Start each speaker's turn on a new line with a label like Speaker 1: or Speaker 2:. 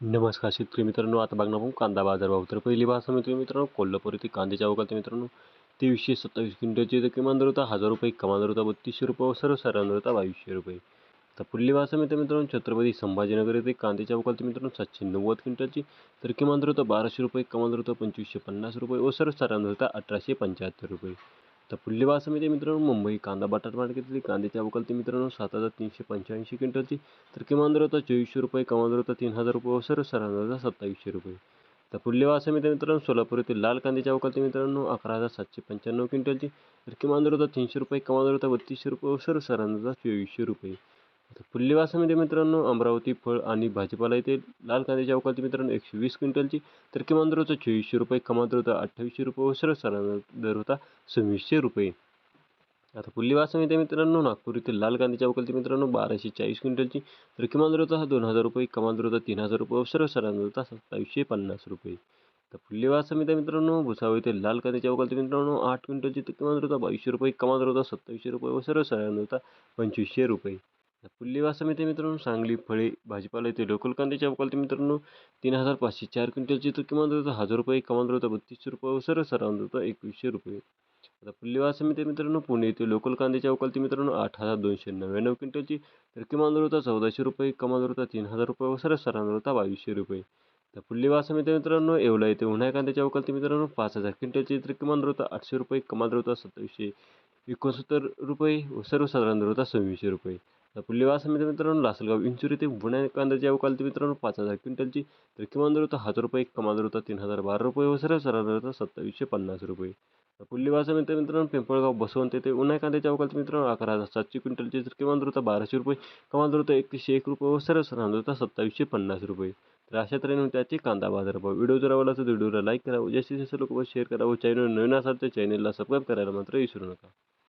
Speaker 1: नमस्कार शेतकरी मित्रांनो आता बघणार आपण कांदा बाजारभाव तर पहिली भाषा मित्र मित्रांनो कोल्हापूर येथे कांद्याच्या अवकाळी मित्रांनो. तेवीसशे सत्तावीस क्विंटलची तर किमान दर होता हजार रुपये कमान दर होता बत्तीसशे रुपये व सर्वसाधारण दर होता बावीसशे रुपये. तर पुढली भाषा मित्र मित्रांनो छत्रपती संभाजीनगर येथे कांद्याच्या अवकाळी मित्रांनो सातशे नव्वद क्विंटलची. तर किमान दर होता बाराशे रुपये कमान दर होता पंचवीसशे पन्नास रुपये व सर्वसाधारण दर होता अठराशे पंच्याहत्तर रुपये. तर पुढली समिती मित्रांनो मुंबई कांदा बटाटा मार्केटली कांद्याच्या वकलती मित्रांनो सात हजार तीनशे पंच्याऐंशी क्विंटलची. तर किमान दर होता चोवीसशे रुपये कमान दर होता तीन हजार रुपये सर सरांदर होता सत्तावीसशे रुपये. तर पुढली समिती मित्रांनो सोलापूर येथील लाल कांद्याच्या वकलती मित्रांनो अकरा हजार सातशे पंच्याण्णव क्विंटलची. तर किमान दर होता तीनशे रुपये कमान दर होता बत्तीसशे रुपये सर सरांदर होता चोवीसशे रुपये. आता मित्रांनो अमरावती फळ आणि भाजीपाला येथे लाल कांद्याच्या अवकालती मित्रांनो एकशे वीस क्विंटलची. तर किमान दर होता चोवीसशे रुपये कमान दर होता अठ्ठावीसशे रुपये व सर्व दर होता सव्वीसशे रुपये. आता पुढली मित्रांनो नागपूर येथील लाल कांद्याच्या अवकालती मित्रांनो बाराशे चाळीस क्विंटलची. तर किमान दर होता हा दोन हजार रुपये कमान दर होता तीन हजार रुपये व सर्व होता सत्तावीसशे पन्नास रुपये. तर पुढली वासमिती मित्रांनो भुसावळ येथील लाल कांद्याच्या अवकालती मित्रांनो आठ क्विंटलची तर किमान दर होता बावीसशे रुपये कमान दर होता सत्तावीसशे रुपये व सर्व होता पंचवीसशे रुपये. पुढली समिती मित्रांनो सांगली फळे भाजीपाला येथे लोकल कांद्याच्या अवकालती मित्रांनो तीन हजार पाचशे चार क्विंटलची तर किमान दर होता हजार रुपये कमान दर होता बत्तीसशे रुपये हो, व सर्व सरांना होता एकवीसशे रुपये. आता पुढली समिती मित्रांनो पुणे येथे लोकल कांद्याच्या अवकालती मित्रांनो आठ हजार दोनशे नव्याण्णव क्विंटलची तर किमान दर होता चौदाशे रुपये कमान दर होता तीन हजार रुपये हो, व सर्व होता बावीसशे रुपये. तर पुढली समिती मित्रांनो येवला येथे उन्हाळ्या कांद्याच्या अवकालती मित्रांनो पाच हजार क्विंटलची तर किमान दर होता आठशे रुपये कमान दर होता सत्तावीसशे एकोणसत्तर रुपये व सर्वसाधारण दर होता सव्वीसशे रुपये. तर पुढली समिती मित्रांनो लासलगाव इंचूर येथे कांद्याची अवकाल अवकालती मित्रांनो पाच हजार क्विंटलची तर किमान दर होता हजार रुपये कमाल दर होता तीन हजार बारा रुपये व सर्वसाधारण दर होता सत्तावीसशे पन्नास रुपये. पुढली भाषा मित्रांनो पिंपळगाव बसवंत ते उन्हाळ्या कांद्याच्या अवकाळी मित्रांनो अकरा हजार सातशे क्विंटलची तर किमान दर होता बाराशे रुपये. कमाल दर होता एकतीसशे एक रुपये व सर्व सरांना होता सत्तावीसशे पन्नास रुपये. तर अशा तऱ्हेने त्याचे कांदा बाजार भाव. व्हिडिओ जर आवडला तर व्हिडिओला लाईक करा जास्तीत जास्त लोक शेअर करा व चॅनल नवीन असाल तर चॅनलला सबस्क्राईब करायला मात्र विसरू नका.